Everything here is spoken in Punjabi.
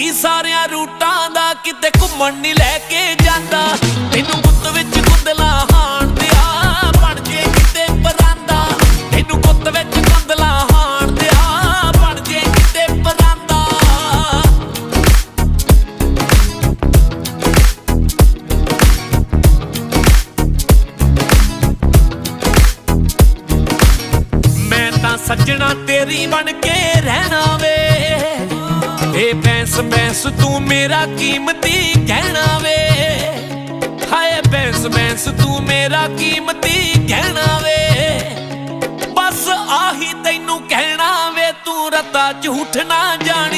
ਗੱਡੀ ਸਾਰਿਆਂ ਰੂਟਾਂ ਦਾ ਕਿਤੇ ਘੁੰਮਣ ਨਹੀਂ ਲੈ ਕੇ ਜਾਂਦਾ। ਤੈਨੂੰ ਗੁੱਤ ਵਿੱਚ ਗੁੰਦਲਾ ਹਾਣ ਦਿਆ, ਬਣ ਜੇ ਕਿਤੇ ਪਰਾਂਦਾ। ਤੈਨੂੰ ਗੁੱਤ ਵਿੱਚ ਗੁੰਦਲਾ ਹਾਣ ਦਿਆ, ਬਣ ਜੇ ਕਿਤੇ ਪਰਾਂਦਾ। ਮੈਂ ਤਾਂ ਸੱਜਣਾ ਤੇਰੀ ਬਣ ਕੇ ਰਹਿਣਾ। ਵੇ ਬੈਂਸ ਬੈਂਸ ਤੂੰ ਮੇਰਾ ਕੀਮਤੀ ਗਹਿਣਾ ਵੇ। ਹਾਏ ਬੈਂਸ ਬੈਂਸ ਤੂੰ ਮੇਰਾ ਕੀਮਤੀ ਗਹਿਣਾ ਵੇ। ਬਸ ਆਹੀ ਤੈਨੂੰ ਕਹਿਣਾ ਵੇ, ਤੂੰ ਰਤਾ ਝੂਠ ਨਾ ਜਾਣੀ